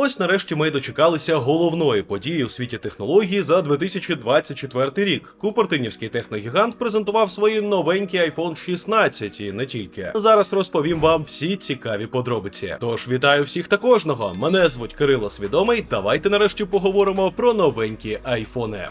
Ось нарешті ми дочекалися головної події у світі технології за 2024 рік. Купертинівський техногігант презентував свої новенькі iPhone 16 і не тільки. Зараз розповім вам всі цікаві подробиці. Тож вітаю всіх та кожного. Мене звуть Кирило Свідомий. Давайте нарешті поговоримо про новенькі айфони.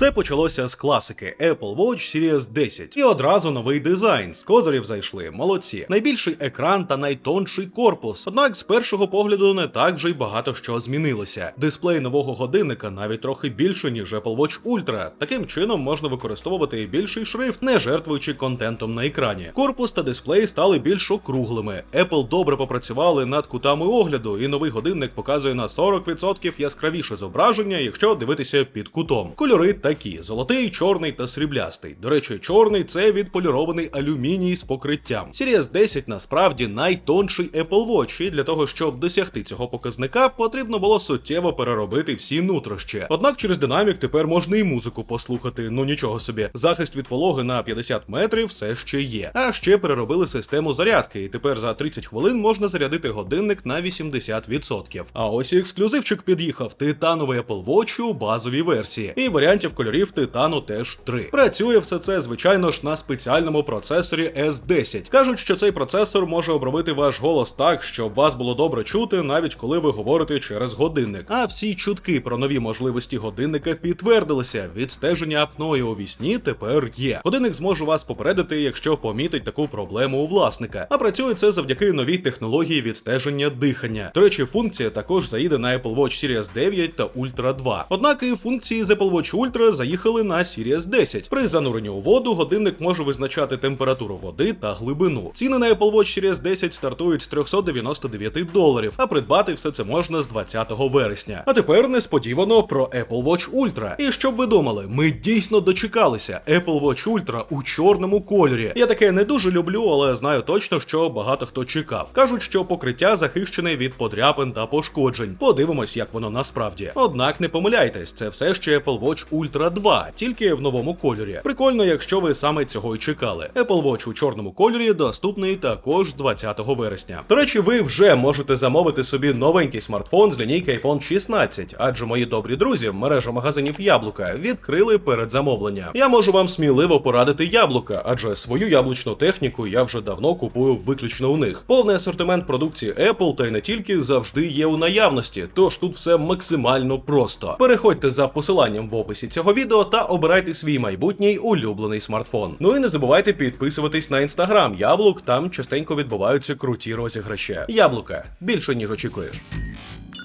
Все почалося з класики Apple Watch Series 10. І одразу новий дизайн. З козирів зайшли. Молодці. Найбільший екран та найтонший корпус. Однак з першого погляду не так вже й багато що змінилося. Дисплей нового годинника навіть трохи більше, ніж Apple Watch Ultra. Таким чином можна використовувати і більший шрифт, не жертвуючи контентом на екрані. Корпус та дисплей стали більш округлими. Apple добре попрацювали над кутами огляду, і новий годинник показує на 40% яскравіше зображення, якщо дивитися під кутом. Кольори такі: золотий, чорний та сріблястий. До речі, чорний це відполірований алюміній з покриттям. Series 10 насправді найтонший Apple Watch, і для того, щоб досягти цього показника, потрібно було суттєво переробити всі нутрощі. Однак через динамік тепер можна і музику послухати. Ну нічого собі. Захист від вологи на 50 метрів все ще є. А ще переробили систему зарядки, і тепер за 30 хвилин можна зарядити годинник на 80%. А ось і ексклюзивчик під'їхав титановий Apple Watch у базовій версії. І варіантів кольорів титану теж три. Працює все це, звичайно ж, на спеціальному процесорі S10. Кажуть, що цей процесор може обробити ваш голос так, щоб вас було добре чути, навіть коли ви говорите через годинник. А всі чутки про нові можливості годинника підтвердилися. Відстеження апної у вісні тепер є. Годинник зможе вас попередити, якщо помітить таку проблему у власника. А працює це завдяки новій технології відстеження дихання. До речі, функція також заїде на Apple Watch Series 9 та Ultra 2. Однак і функції з Apple Watch Ultra заїхали на Series 10. При зануренні у воду годинник може визначати температуру води та глибину. Ціни на Apple Watch Series 10 стартують з 399 доларів, а придбати все це можна з 20 вересня. А тепер несподівано про Apple Watch Ultra. І щоб ви думали, ми дійсно дочекалися Apple Watch Ultra у чорному кольорі. Я таке не дуже люблю, але знаю точно, що багато хто чекав. Кажуть, що покриття захищене від подряпин та пошкоджень. Подивимось, як воно насправді. Однак не помиляйтесь, це все ще Apple Watch Ultra 2, тільки в новому кольорі. Прикольно, якщо ви саме цього й чекали. Apple Watch у чорному кольорі доступний також 20 вересня. До речі, ви вже можете замовити собі новенький смартфон з лінійки iPhone 16, адже мої добрі друзі, мережа магазинів Яблука відкрили передзамовлення. Я можу вам сміливо порадити яблука, адже свою яблучну техніку я вже давно купую виключно у них. Повний асортимент продукції Apple та й не тільки завжди є у наявності, тож тут все максимально просто. Переходьте за посиланням в описі цього відео та обирайте свій майбутній улюблений смартфон. Ну і не забувайте підписуватись на інстаграм яблук, там частенько відбуваються круті розіграші. Яблука більше ніж очікуєш.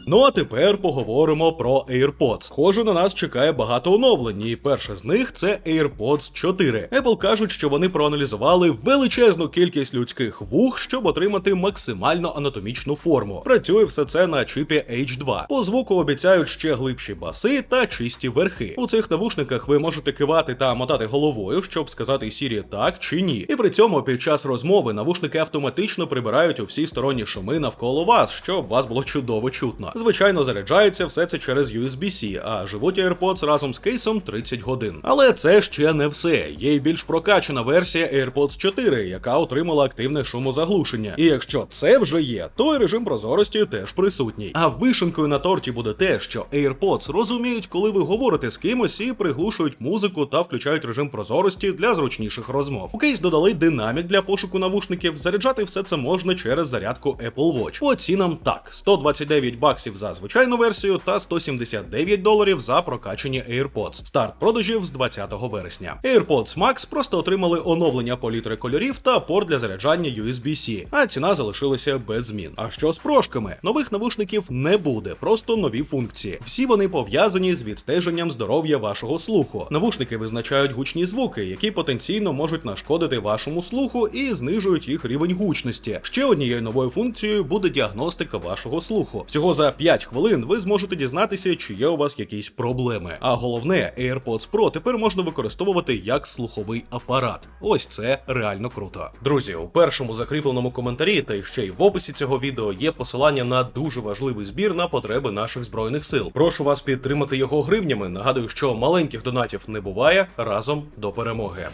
Ну а тепер поговоримо про AirPods. Схоже, на нас чекає багато оновлень, і перше з них це AirPods 4. Apple кажуть, що вони проаналізували величезну кількість людських вух, щоб отримати максимально анатомічну форму. Працює все це на чипі H2. По звуку обіцяють ще глибші баси та чисті верхи. У цих навушниках ви можете кивати та мотати головою, щоб сказати Сірі так чи ні. І при цьому під час розмови навушники автоматично прибирають у всі сторонні шуми навколо вас, щоб вас було чудово чутно. Звичайно, заряджається все це через USB-C, а живуть AirPods разом з кейсом 30 годин. Але це ще не все. Є й більш прокачана версія AirPods 4, яка отримала активне шумозаглушення. І якщо це вже є, то й режим прозорості теж присутній. А вишенкою на торті буде те, що AirPods розуміють, коли ви говорите з кимось і приглушують музику та включають режим прозорості для зручніших розмов. У кейс додали динамік для пошуку навушників. Заряджати все це можна через зарядку Apple Watch. По цінам так: 129 баксів за звичайну версію та 179 доларів за прокачані AirPods. Старт продажів з 20 вересня. AirPods Max просто отримали оновлення палітри кольорів та порт для заряджання USB-C, а ціна залишилася без змін. А що з прошками? Нових навушників не буде, просто нові функції. Всі вони пов'язані з відстеженням здоров'я вашого слуху. Навушники визначають гучні звуки, які потенційно можуть нашкодити вашому слуху і знижують їх рівень гучності. Ще однією новою функцією буде діагностика вашого слуху. Всього за 5 хвилин ви зможете дізнатися, чи є у вас якісь проблеми. А головне, AirPods Pro тепер можна використовувати як слуховий апарат. Ось це реально круто. Друзі, у першому закріпленому коментарі та ще й в описі цього відео є посилання на дуже важливий збір на потреби наших збройних сил. Прошу вас підтримати його гривнями. Нагадую, що маленьких донатів не буває разом до перемоги.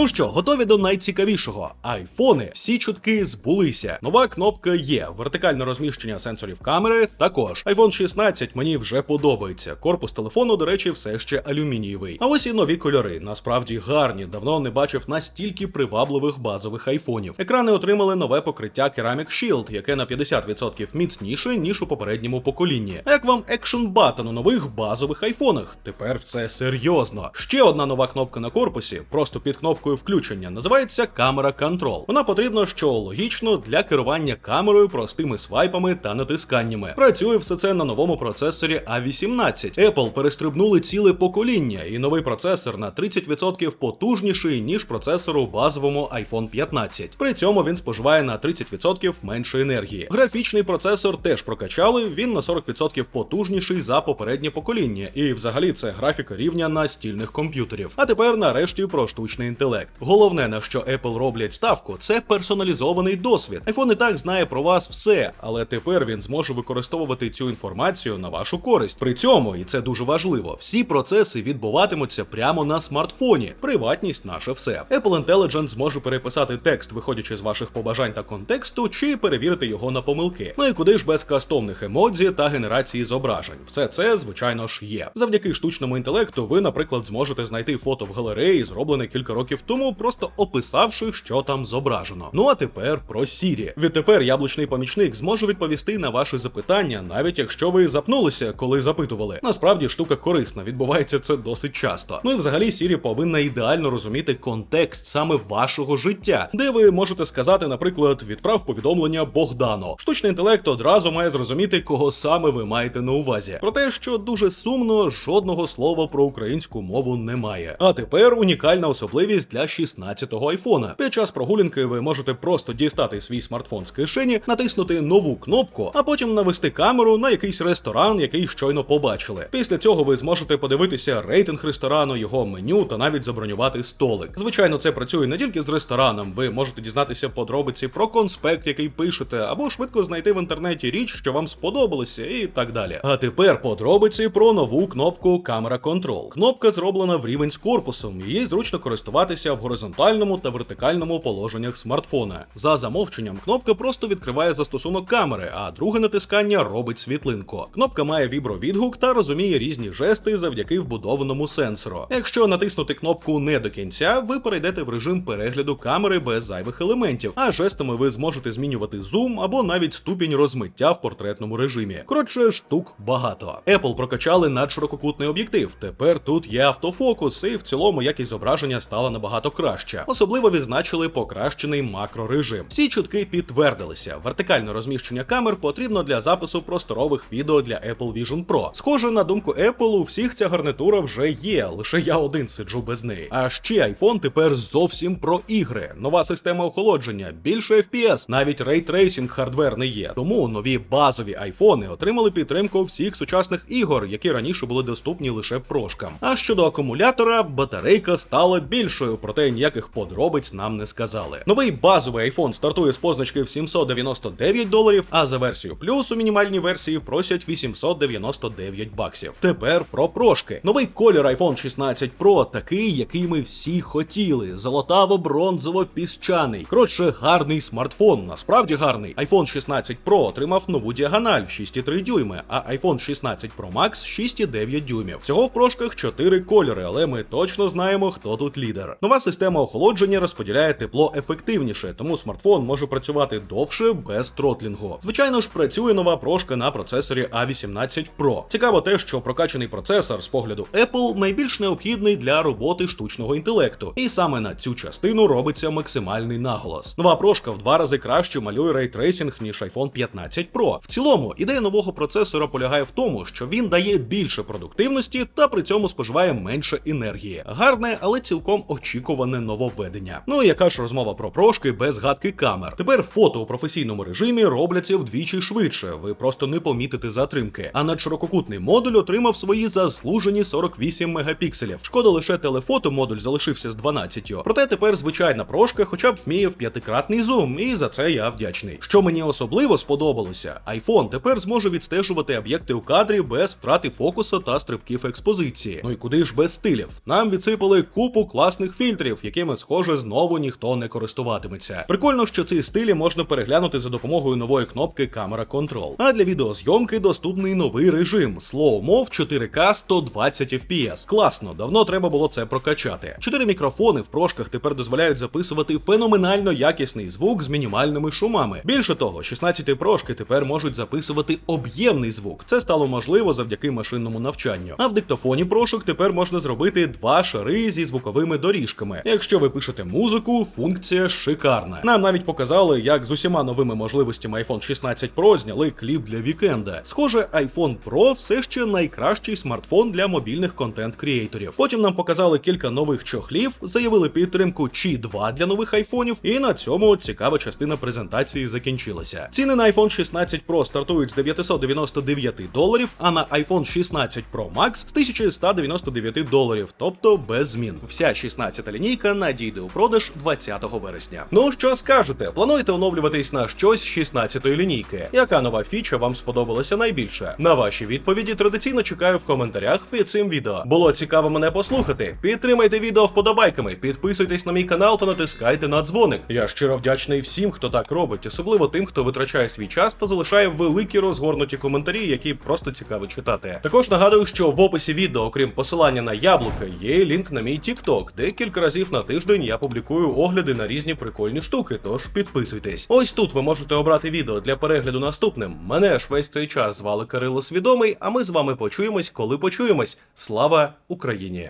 Ну що, готові до найцікавішого? Айфони всі чутки збулися. Нова кнопка є, вертикальне розміщення сенсорів камери також. iPhone 16 мені вже подобається. Корпус телефону, до речі, все ще алюмінієвий. А ось і нові кольори. Насправді гарні. Давно не бачив настільки привабливих базових айфонів. Екрани отримали нове покриття Ceramic Shield, яке на 50% міцніше, ніж у попередньому поколінні. А як вам екшн батон у нових базових айфонах? Тепер все серйозно. Ще одна нова кнопка на корпусі, просто під кнопкою включення, називається камера Control. Вона потрібна, що логічно для керування камерою простими свайпами та натисканнями. Працює все це на новому процесорі A18. Apple перестрибнули ціле покоління, і новий процесор на 30% потужніший, ніж процесор у базовому iPhone 15. При цьому він споживає на 30% менше енергії. Графічний процесор теж прокачали, він на 40% потужніший за попереднє покоління, і взагалі це графіка рівня настільних комп'ютерів. А тепер нарешті про штучний інтелект. Головне на що Apple роблять ставку, це персоналізований досвід. iPhone і так знає про вас все, але тепер він зможе використовувати цю інформацію на вашу користь. При цьому, і це дуже важливо, всі процеси відбуватимуться прямо на смартфоні. Приватність наше все. Apple Intelligence зможе переписати текст, виходячи з ваших побажань та контексту, чи перевірити його на помилки. Ну і куди ж без кастомних емодзі та генерації зображень. Все це, звичайно ж, є. Завдяки штучному інтелекту, ви, наприклад, зможете знайти фото в галереї, зроблене кілька років тому, просто описавши, що там зображено. Ну а тепер про Сірі. Відтепер яблучний помічник зможе відповісти на ваші запитання, навіть якщо ви запнулися, коли запитували. Насправді штука корисна, відбувається це досить часто. Ну і взагалі Сірі повинна ідеально розуміти контекст саме вашого життя, де ви можете сказати, наприклад, відправ повідомлення Богдану. Штучний інтелект одразу має зрозуміти, кого саме ви маєте на увазі. Про те, що дуже сумно, жодного слова про українську мову немає. А тепер унікальна особливість для 16-го айфона. Під час прогулянки ви можете просто дістати свій смартфон з кишені, натиснути нову кнопку, а потім навести камеру на якийсь ресторан, який щойно побачили. Після цього ви зможете подивитися рейтинг ресторану, його меню та навіть забронювати столик. Звичайно, це працює не тільки з рестораном. Ви можете дізнатися подробиці про конспект, який пишете, або швидко знайти в інтернеті річ, що вам сподобалося, і так далі. А тепер подробиці про нову кнопку Camera Control. Кнопка зроблена в рівень з корпусом, її зручно користуватися в горизонтальному та вертикальному положеннях смартфона. За замовченням, кнопка просто відкриває застосунок камери, а друге натискання робить світлинку. Кнопка має вібровідгук та розуміє різні жести завдяки вбудованому сенсору. Якщо натиснути кнопку не до кінця, ви перейдете в режим перегляду камери без зайвих елементів, а жестами ви зможете змінювати зум або навіть ступінь розмиття в портретному режимі. Коротше, штук багато. Apple прокачали надширококутний об'єктив. Тепер тут є автофокус, і в цілому якість зображення стала набагато краще. Особливо відзначили покращений макрорежим. Всі чутки підтвердилися. Вертикальне розміщення камер потрібно для запису просторових відео для Apple Vision Pro. Схоже, на думку Apple, у всіх ця гарнитура вже є, лише я один сиджу без неї. А ще iPhone тепер зовсім про ігри. Нова система охолодження, більше FPS, навіть рейтрейсінг хардверний є. Тому нові базові айфони отримали підтримку всіх сучасних ігор, які раніше були доступні лише прошкам. А щодо акумулятора, батарейка стала більшою, проте ніяких подробиць нам не сказали. Новий базовий iPhone стартує з позначки в 799 доларів, а за версію плюс у мінімальній версії просять 899 баксів. Тепер про прошки. Новий колір iPhone 16 Pro такий, який ми всі хотіли. Золотаво-бронзово-піщаний. Коротше, гарний смартфон. Насправді гарний. iPhone 16 Pro отримав нову діагональ в 6,3 дюйми, а iPhone 16 Pro Max 6,9 дюймів. Всього в прошках 4 кольори, але ми точно знаємо, хто тут лідер. Нова система охолодження розподіляє тепло ефективніше, тому смартфон може працювати довше без тротлінгу. Звичайно ж, працює нова прошка на процесорі A18 Pro. Цікаво те, що прокачаний процесор з погляду Apple найбільш необхідний для роботи штучного інтелекту, і саме на цю частину робиться максимальний наголос. Нова прошка в два рази краще малює рейтрейсінг, ніж iPhone 15 Pro. В цілому, ідея нового процесора полягає в тому, що він дає більше продуктивності та при цьому споживає менше енергії. Гарне, але цілком очікуване нововведення. Ну і яка ж розмова про прошки без гадки камер. Тепер фото у професійному режимі робляться вдвічі швидше. Ви просто не помітите затримки. А надширококутний модуль отримав свої заслужені 48 мегапікселів. Шкода лише телефото модуль залишився з 12. Проте тепер звичайна прошка, хоча б вміє в п'ятикратний зум, і за це я вдячний. Що мені особливо сподобалося, iPhone тепер зможе відстежувати об'єкти у кадрі без втрати фокуса та стрибків експозиції. Ну і куди ж без стилів? Нам відсипали купу класних фільмів. Фільтрів, якими схоже знову ніхто не користуватиметься. Прикольно, що ці стилі можна переглянути за допомогою нової кнопки камера Control. А для відеозйомки доступний новий режим Slow Mo в 4К 120 FPS. Класно, давно треба було це прокачати. Чотири мікрофони в прошках тепер дозволяють записувати феноменально якісний звук з мінімальними шумами. Більше того, 16 прошки тепер можуть записувати об'ємний звук. Це стало можливо завдяки машинному навчанню. А в диктофоні прошок тепер можна зробити два шари зі звуковими доріжками. Якщо ви пишете музику, функція шикарна. Нам навіть показали, як з усіма новими можливостями iPhone 16 Pro зняли кліп для вікенда. Схоже, iPhone Pro все ще найкращий смартфон для мобільних контент-крієйторів. Потім нам показали кілька нових чохлів, заявили підтримку Qi 2 для нових айфонів, і на цьому цікава частина презентації закінчилася. Ціни на iPhone 16 Pro стартують з 999 доларів, а на iPhone 16 Pro Max з 1199 доларів, тобто без змін. Вся 16 лінійка надійде у продаж 20 вересня. Ну що скажете? Плануєте оновлюватись на щось з 16 лінійки? Яка нова фіча вам сподобалася найбільше? На ваші відповіді традиційно чекаю в коментарях під цим відео. Було цікаво мене послухати. Підтримайте відео вподобайками, підписуйтесь на мій канал та натискайте на дзвоник. Я щиро вдячний всім, хто так робить, особливо тим, хто витрачає свій час та залишає великі розгорнуті коментарі, які просто цікаво читати. Також нагадую, що в описі відео, окрім посилання на яблука, є лінк на мій TikTok, де кілька разів на тиждень я публікую огляди на різні прикольні штуки. Тож підписуйтесь. Ось тут ви можете обрати відео для перегляду наступним. Мене ж весь цей час звали Кирило Свідомий, а ми з вами почуємось, коли почуємось. Слава Україні!